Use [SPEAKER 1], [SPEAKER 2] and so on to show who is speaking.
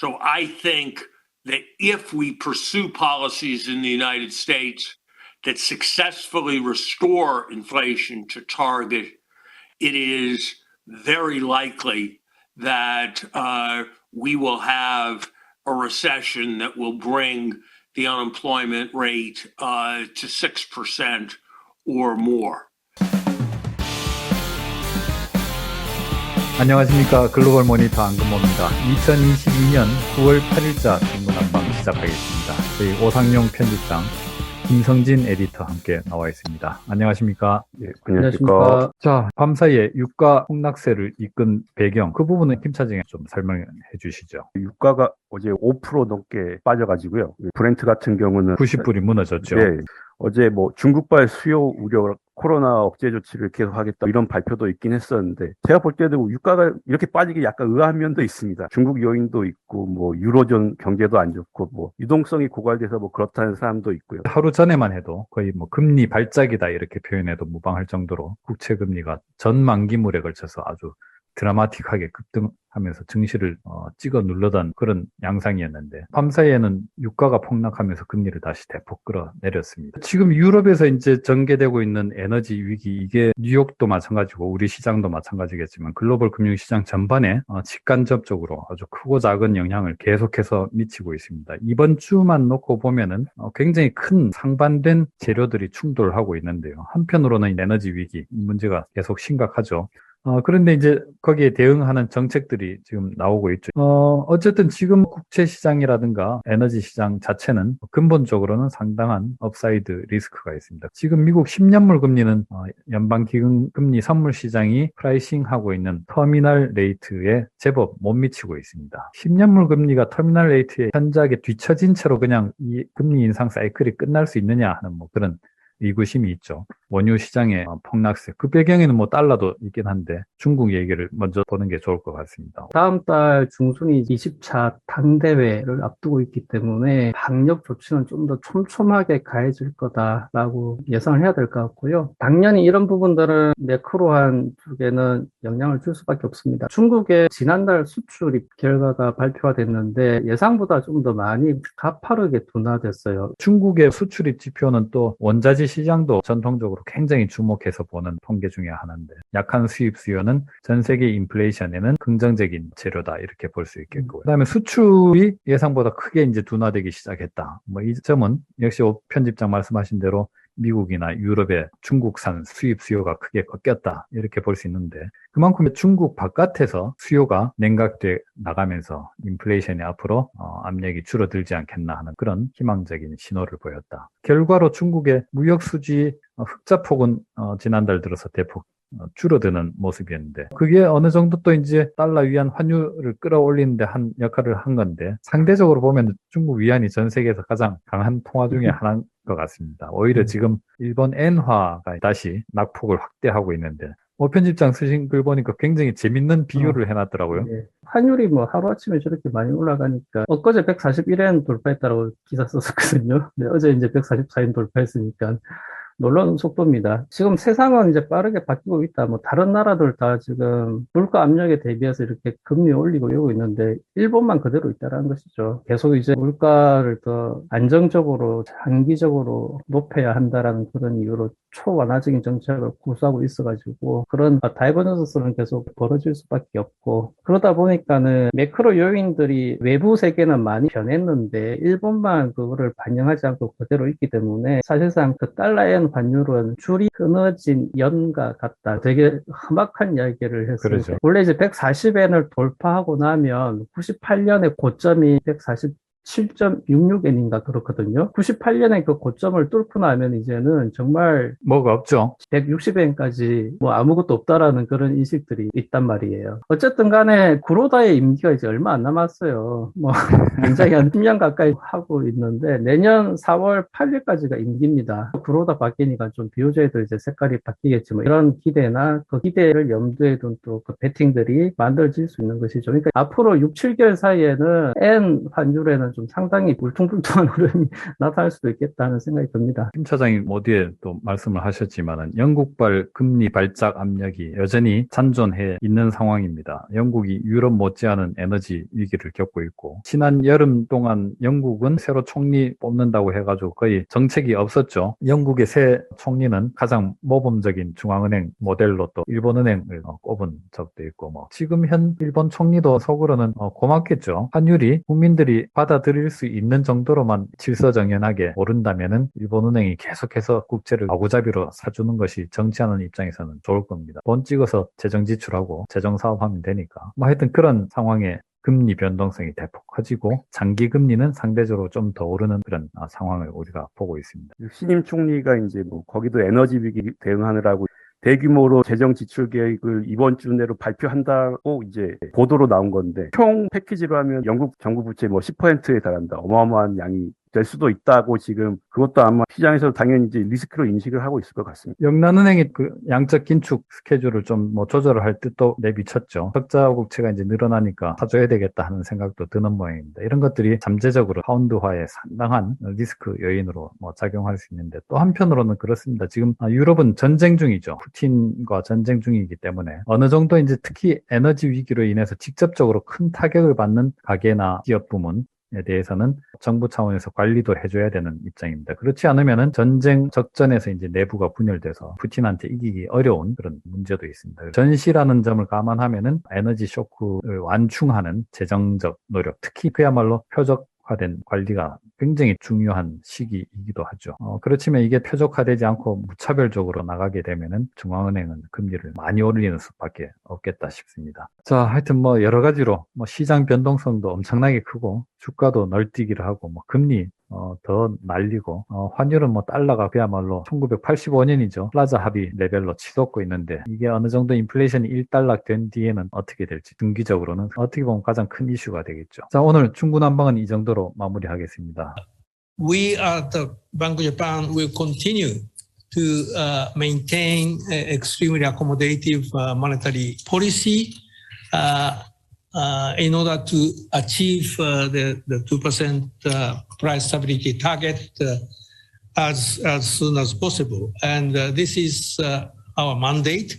[SPEAKER 1] So I think that if we pursue policies in the United States that successfully restore inflation to target, it is very likely that uh, we will have a recession that will bring the unemployment rate uh, to 6% or more.
[SPEAKER 2] 안녕하십니까 글로벌 모니터 안근모입니다. 2022년 9월 8일자 신문한방 시작하겠습니다. 저희 오상용 편집장 김성진 에디터 함께 나와 있습니다. 안녕하십니까?
[SPEAKER 3] 예, 안녕하십니까.
[SPEAKER 2] 자, 밤사이에 유가 폭락세를 이끈 배경 그 부분은 김 차장이 좀 설명해 주시죠.
[SPEAKER 3] 유가가 어제 5% 넘게 빠져가지고요. 브렌트 같은 경우는
[SPEAKER 2] 90불이 무너졌죠.
[SPEAKER 3] 네, 어제 뭐 중국발 수요 우려 코로나 억제 조치를 계속하겠다 이런 발표도 있긴 했었는데 제가 볼 때도 유가가 이렇게 빠지기 약간 의아한 면도 있습니다. 중국 요인도 있고 뭐 유로존 경제도 안 좋고 뭐 유동성이 고갈돼서 뭐 그렇다는 사람도 있고요.
[SPEAKER 2] 하루 전에만 해도 거의 뭐 금리 발작이다 이렇게 표현해도 무방할 정도로 국채 금리가 전 만기물에 걸쳐서 아주 드라마틱하게 급등하면서 증시를 어, 찍어 눌러던 그런 양상이었는데 밤사이에는 유가가 폭락하면서 금리를 다시 대폭 끌어내렸습니다. 지금 유럽에서 이제 전개되고 있는 에너지 위기 이게 뉴욕도 마찬가지고 우리 시장도 마찬가지겠지만 글로벌 금융시장 전반에 어, 직간접적으로 아주 크고 작은 영향을 계속해서 미치고 있습니다. 이번 주만 놓고 보면은 어, 굉장히 큰 상반된 재료들이 충돌하고 있는데요. 한편으로는 에너지 위기 문제가 계속 심각하죠. 어, 그런데 이제 거기에 대응하는 정책들이 지금 나오고 있죠. 어, 어쨌든 지금 국채 시장이라든가 에너지 시장 자체는 근본적으로는 상당한 업사이드 리스크가 있습니다. 지금 미국 10년물 금리는 어, 연방 기금 금리 선물 시장이 프라이싱하고 있는 터미널 레이트에 제법 못 미치고 있습니다. 10년물 금리가 터미널 레이트에 현저하게 뒤처진 채로 그냥 이 금리 인상 사이클이 끝날 수 있느냐 하는 뭐 그런 의구심이 있죠. 원유 시장의 폭락세. 그 배경에는 뭐 달러도 있긴 한데 중국 얘기를 먼저 보는 게 좋을 것 같습니다.
[SPEAKER 4] 다음 달 중순이 20차 당대회를 앞두고 있기 때문에 방역 조치는 좀 더 촘촘하게 가해질 거다라고 예상을 해야 될 것 같고요. 당연히 이런 부분들은 매크로한 쪽에는 영향을 줄 수밖에 없습니다. 중국의 지난달 수출입 결과가 발표가 됐는데 예상보다 좀 더 많이 가파르게 둔화됐어요.
[SPEAKER 2] 중국의 수출입 지표는 또 원자재 시장도 전통적으로 굉장히 주목해서 보는 통계 중에 하나인데 약한 수입 수요는 전 세계 인플레이션에는 긍정적인 재료다 이렇게 볼 수 있겠고요. 그다음에 수출이 예상보다 크게 이제 둔화되기 시작했다. 뭐 이 점은 역시 오 편집장 말씀하신 대로 미국이나 유럽의 중국산 수입 수요가 크게 꺾였다 이렇게 볼 수 있는데 그만큼 중국 바깥에서 수요가 냉각돼 나가면서 인플레이션이 앞으로 어, 압력이 줄어들지 않겠나 하는 그런 희망적인 신호를 보였다. 결과로 중국의 무역 수지 어, 흑자 폭은 어, 지난달 들어서 대폭 어, 줄어드는 모습이었는데 그게 어느 정도 또 이제 달러 위안 환율을 끌어올리는데 한 역할을 한 건데 상대적으로 보면 중국 위안이 전 세계에서 가장 강한 통화 중에 하나인 것 같습니다. 오히려 지금 일본 엔화가 다시 낙폭을 확대하고 있는데 오 편집장 쓰신 글 보니까 굉장히 재밌는 비유를 해놨더라고요.
[SPEAKER 4] 네. 환율이 뭐 하루아침에 저렇게 많이 올라가니까 엊그제 141엔 돌파했다고 기사 썼었거든요. 근데 어제 이제 144엔 돌파했으니까 놀라운 속도입니다. 지금 세상은 이제 빠르게 바뀌고 있다. 뭐 다른 나라들 다 지금 물가 압력에 대비해서 이렇게 금리 올리고 이러고 있는데 일본만 그대로 있다라는 것이죠. 계속 이제 물가를 더 안정적으로 장기적으로 높여야 한다라는 그런 이유로 초완화적인 정책을 구수하고 있어가지고 그런 다이버전스는 계속 벌어질 수밖에 없고 그러다 보니까는 매크로 요인들이 외부 세계는 많이 변했는데 일본만 그거를 반영하지 않고 그대로 있기 때문에 사실상 그 달러엔 환율은 줄이 끊어진 연과 같다. 되게 험악한 이야기를 했어요.
[SPEAKER 2] 그러죠.
[SPEAKER 4] 원래 이제 140엔을 돌파하고 나면 98년에 고점이 140 7.66엔인가 그렇거든요. 98년에 그 고점을 뚫고 나면 이제는 정말
[SPEAKER 2] 뭐가 없죠.
[SPEAKER 4] 160엔까지 뭐 아무것도 없다라는 그런 인식들이 있단 말이에요. 어쨌든 간에 구로다의 임기가 이제 얼마 안 남았어요. 뭐 굉장히 한 10년 가까이 하고 있는데 내년 4월 8일까지가 임기입니다. 구로다 바뀌니까 좀 비교제도 이제 색깔이 바뀌겠지만 이런 기대나 그 기대를 염두에 둔 또그 베팅들이 만들어질 수 있는 것이죠. 그러니까 앞으로 6, 7개월 사이에는 N 환율에는 좀좀 상당히 울퉁불퉁한 흐름이 나타날 수도 있겠다는 생각이 듭니다.
[SPEAKER 2] 김 차장이 어디에 또 말씀을 하셨지만은 영국발 금리 발작 압력이 여전히 잔존해 있는 상황입니다. 영국이 유럽 못지않은 에너지 위기를 겪고 있고 지난 여름 동안 영국은 새로 총리 뽑는다고 해가지고 거의 정책이 없었죠. 영국의 새 총리는 가장 모범적인 중앙은행 모델로 또 일본은행을 어, 꼽은 적도 있고 뭐 지금 현 일본 총리도 속으로는 어, 고맙겠죠. 환율이 국민들이 받아 들일 수 있는 정도로만 질서정연하게 오른다면은 일본은행이 계속해서 국채를 아구잡이로 사주는 것이 정치하는 입장에서는 좋을 겁니다. 돈 찍어서 재정 지출하고 재정 사업하면 되니까. 뭐 하여튼 그런 상황에 금리 변동성이 대폭 커지고 장기 금리는 상대적으로 좀 더 오르는 그런 아, 상황을 우리가 보고 있습니다.
[SPEAKER 3] 신임 총리가 이제 뭐 거기도 에너지 위기 대응하느라고 대규모로 재정 지출 계획을 이번 주 내로 발표한다고 이제 보도로 나온 건데 총 패키지로 하면 영국 정부 부채 뭐 10%에 달한다. 어마어마한 양이 될 수도 있다고 지금 그것도 아마 시장에서 당연히 이제 리스크로 인식을 하고 있을 것 같습니다.
[SPEAKER 2] 영란은행이 그 양적 긴축 스케줄을 좀 뭐 조절을 할 뜻도 내비쳤죠. 적자 국채가 이제 늘어나니까 사줘야 되겠다 하는 생각도 드는 모양입니다. 이런 것들이 잠재적으로 파운드화에 상당한 리스크 요인으로 뭐 작용할 수 있는데 또 한편으로는 그렇습니다. 지금 아, 유럽은 전쟁 중이죠. 푸틴과 전쟁 중이기 때문에 어느 정도 이제 특히 에너지 위기로 인해서 직접적으로 큰 타격을 받는 가게나 기업 부문 에 대해서는 정부 차원에서 관리도 해줘야 되는 입장입니다. 그렇지 않으면은 전쟁 적전에서 이제 내부가 분열돼서 푸틴한테 이기기 어려운 그런 문제도 있습니다. 전시라는 점을 감안하면은 에너지 쇼크를 완충하는 재정적 노력, 특히 그야말로 표적화된 관리가 굉장히 중요한 시기이기도 하죠. 어, 그렇지만 이게 표적화되지 않고 무차별적으로 나가게 되면은 중앙은행은 금리를 많이 올리는 수밖에 없겠다 싶습니다. 자, 하여튼 뭐 여러 가지로 뭐 시장 변동성도 엄청나게 크고 주가도 널뛰기를 하고 뭐 금리 어, 더 날리고 어, 환율은 뭐 달러가 그야말로 1985년이죠. 플라자 합의 레벨로 치솟고 있는데 이게 어느 정도 인플레이션이 1달러 된 뒤에는 어떻게 될지 등기적으로는 어떻게 보면 가장 큰 이슈가 되겠죠. 자, 오늘 중구난방은 이 정도로 마무리하겠습니다.
[SPEAKER 5] We at the Bank of Japan will continue to uh, maintain extremely accommodative uh, monetary policy uh, uh, in order to achieve uh, the, the 2% uh, price stability target as, as soon as possible. And this is our mandate.